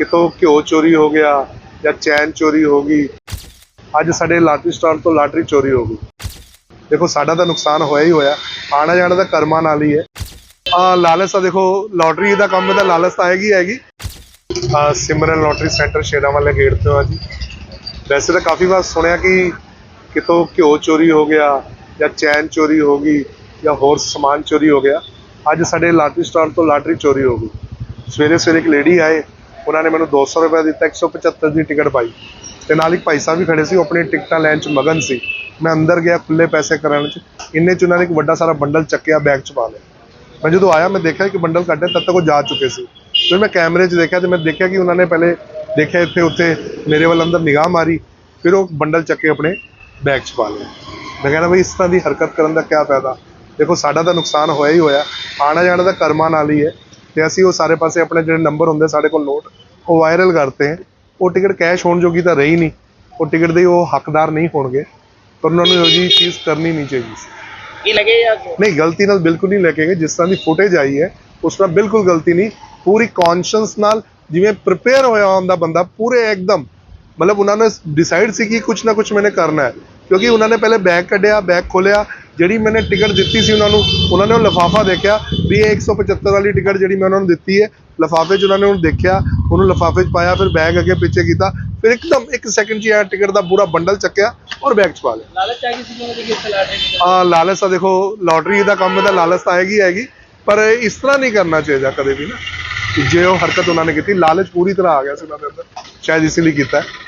ਕਿਤੋਂ ਘਿਓ ਚੋਰੀ ਹੋ ਗਿਆ ਜਾਂ ਚੈਨ ਚੋਰੀ ਹੋ ਗਈ, ਅੱਜ ਸਾਡੇ ਲਾਟਰੀ ਸਟਾਲ ਤੋਂ ਲਾਟਰੀ ਚੋਰੀ ਹੋ ਗਈ। ਦੇਖੋ, ਸਾਡਾ ਤਾਂ ਨੁਕਸਾਨ ਹੋਇਆ ਹੀ ਹੋਇਆ। ਆਣਾ ਜਾਣਾ ਤਾਂ ਕਰਮਾਂ ਨਾਲ ਹੀ ਹੈ। ਆ ਲਾਲਚ ਤਾਂ ਦੇਖੋ, ਲੋਟਰੀ ਦਾ ਕੰਮ ਤਾਂ ਲਾਲਚ ਤਾਂ ਆਏਗੀ ਹੈਗੀ। ਆ ਸਿਮਰਨ ਲੋਟਰੀ ਸੈਂਟਰ ਸ਼ੇਰਾਂ ਵਾਲੇ ਗੇਟ ਤੋਂ ਆ ਜੀ। ਵੈਸੇ ਤਾਂ ਕਾਫੀ ਵਾਰ ਸੁਣਿਆ ਕਿ ਕਿਤੋਂ ਘਿਓ ਚੋਰੀ ਹੋ ਗਿਆ ਜਾਂ ਚੈਨ ਚੋਰੀ ਹੋ ਗਈ ਜਾਂ ਹੋਰ ਸਮਾਨ ਚੋਰੀ ਹੋ ਗਿਆ। ਅੱਜ ਸਾਡੇ ਲਾਟਰੀ ਸਟਾਲ ਤੋਂ ਲਾਟਰੀ ਚੋਰੀ ਹੋ ਗਈ। ਸਵੇਰੇ ਸਵੇਰੇ ਇੱਕ ਲੇਡੀ ਆਏ। ਉਹਨਾਂ ਨੇ ਮੈਨੂੰ 200 ਰੁਪਏ ਦਿੱਤਾ 175 ਦੀ ਟਿਕਟ ਪਾਈ। ਤੇ ਨਾਲ ਇੱਕ ਭਾਈ ਸਾਹਿਬ ਵੀ ਖੜੇ ਸੀ, ਉਹ ਆਪਣੀ ਟਿਕਟਾਂ ਲੈਣ ਚ ਮਗਨ ਸੀ। ਮੈਂ ਅੰਦਰ ਗਿਆ ਖੁੱਲੇ ਪੈਸੇ ਕਰਨ ਚ, ਇੰਨੇ ਚ ਉਹਨਾਂ ਨੇ ਇੱਕ ਵੱਡਾ ਸਾਰਾ ਬੰਡਲ ਚੱਕਿਆ, ਬੈਗ ਚ ਪਾ ਲਿਆ। ਮੈਂ ਜਦੋਂ ਆਇਆ, ਮੈਂ ਦੇਖਿਆ ਕਿ ਬੰਡਲ ਕੱਢਿਆ ਤਦ ਤੱਕ ਉਹ ਜਾ ਚੁੱਕੇ ਸੀ। ਫਿਰ ਮੈਂ ਕੈਮਰੇ 'ਚ ਦੇਖਿਆ, ਤੇ ਮੈਂ ਦੇਖਿਆ ਕਿ ਉਹਨਾਂ ਨੇ ਪਹਿਲੇ ਦੇਖਿਆ ਇੱਥੇ, ਉੱਥੇ ਮੇਰੇ ਵੱਲ ਅੰਦਰ ਨਿਗਾਹ ਮਾਰੀ, ਫਿਰ ਉਹ ਬੰਡਲ ਚੱਕੇ ਆਪਣੇ ਬੈਗ 'ਚ ਪਾ ਲਿਆ। ਮੈਂ ਕਹਿੰਦਾ ਬਈ, ਇਸ ਤਰ੍ਹਾਂ ਦੀ ਹਰਕਤ ਕਰਨ ਦਾ ਕੀ ਫਾਇਦਾ? ਦੇਖੋ, ਸਾਡਾ ਤਾਂ ਨੁਕਸਾਨ ਹੋਇਆ ਹੀ ਹੋਇਆ। ਆਣਾ ਜਾਣਾ ਤਾਂ ਕਰਮਾਂ ਨਾਲ ਹੀ ਹੈ। ਤੇ ਅਸੀਂ ਉਹ ਸਾਰੇ ਪਾਸੇ ਆਪਣੇ ਜਿਹੜੇ ਨੰਬਰ ਹੁੰਦੇ, ਸਾਡੇ ਕੋਲ ਨੋਟ ਉਹ ਵਾਇਰਲ ਕਰਤੇ ਹੈ। ਉਹ ਟਿਕਟ ਕੈਸ਼ ਹੋਣ ਜੋਗੀ ਤਾਂ ਰਹੀ ਨਹੀਂ। ਉਹ ਟਿਕਟ ਦੇ ਉਹ ਹੱਕਦਾਰ ਨਹੀਂ ਹੋਣਗੇ। ਪਰ ਉਹਨਾਂ ਨੂੰ ਇਹੋ ਜਿਹੀ ਚੀਜ਼ ਕਰਨੀ ਨਹੀਂ ਚਾਹੀਦੀ ਸੀ। ਕੀ ਲੱਗੇ ਜਾਂ ਨਹੀਂ ਗਲਤੀ ਨਾਲ ਬਿਲਕੁਲ ਨਹੀਂ ਲੈ ਕੇ ਗਏ। ਜਿਸ ਤਰ੍ਹਾਂ ਦੀ ਫੁਟੇਜ ਆਈ ਹੈ ਉਸ ਤਰ੍ਹਾਂ ਬਿਲਕੁਲ ਗਲਤੀ ਨਹੀਂ। ਪੂਰੀ ਕੌਨਸ਼ੀਅਸ ਨਾਲ ਜਿਵੇਂ ਪ੍ਰਿਪੇਅਰ ਹੋਇਆ ਹੁੰਦਾ ਬੰਦਾ ਪੂਰੇ ਇੱਕਦਮ। ਮਤਲਬ ਉਹਨਾਂ ਨੇ ਡਿਸਾਈਡ ਸੀ ਕਿ ਕੁਝ ਨਾ ਕੁਝ ਮੈਨੇ ਕਰਨਾ ਹੈ। ਕਿਉਂਕਿ ਉਹਨਾਂ ਨੇ ਪਹਿਲੇ ਬੈਗ ਕੱਢਿਆ ਬੈਗ ਖੋਲਿਆ ਜਿਹੜੀ ਮੈਨੇ ਟਿਕਟ ਦਿੱਤੀ ਸੀ ਉਹਨਾਂ ਨੂੰ ਉਹਨਾਂ ਨੇ ਉਹ ਲਫਾਫਾ ਦੇਖਿਆ ਵੀ ਇਹ 175 ਵਾਲੀ ਟਿਕਟ ਜਿਹੜੀ ਮੈਂ ਉਹਨਾਂ ਨੂੰ ਦਿੱਤੀ ਹੈ ਲਫਾਫੇ 'ਚ ਉਹਨਾਂ ਨੇ ਉਹਨੂੰ ਦੇਖਿਆ ਉਹਨੂੰ ਲਫਾਫੇ 'ਚ ਪਾਇਆ ਫਿਰ ਬੈਗ ਅੱਗੇ ਪਿੱਛੇ ਕੀਤਾ ਫਿਰ ਇੱਕਦਮ ਇੱਕ ਸੈਕਿੰਡ 'ਚ ਇਹ ਟਿਕਟ ਦਾ ਪੂਰਾ ਬੰਡਲ ਚੱਕਿਆ ਔਰ ਬੈਗ 'ਚ ਪਾ ਲਿਆ। ਲਾਲਚ ਆ ਗਈ ਸੀ ਉਹਨਾਂ ਦੀ ਗਿਫਟ ਲਾਟਰੀ ਆ ਲਾਲਚ ਤਾਂ ਦੇਖੋ ਲੋਟਰੀ ਦਾ ਕੰਮ ਤਾਂ ਲਾਲਚ ਤਾਂ ਆਏਗੀ ਆਏਗੀ ਪਰ ਇਸ ਤਰ੍ਹਾਂ ਨਹੀਂ ਕਰਨਾ ਚਾਹੀਦਾ ਕਦੇ ਵੀ ਨਾ। ਜੇ ਉਹ ਹਰਕਤ ਉਹਨਾਂ ਨੇ ਕੀਤੀ ਲਾਲਚ ਪੂਰੀ ਤਰ੍ਹਾਂ ਆ ਗਿਆ ਸੀ ਉਹਨਾਂ ਦੇ ਅੰਦਰ ਸ਼ਾਇਦ ਇਸ ਲਈ ਕੀਤਾ ਹੈ।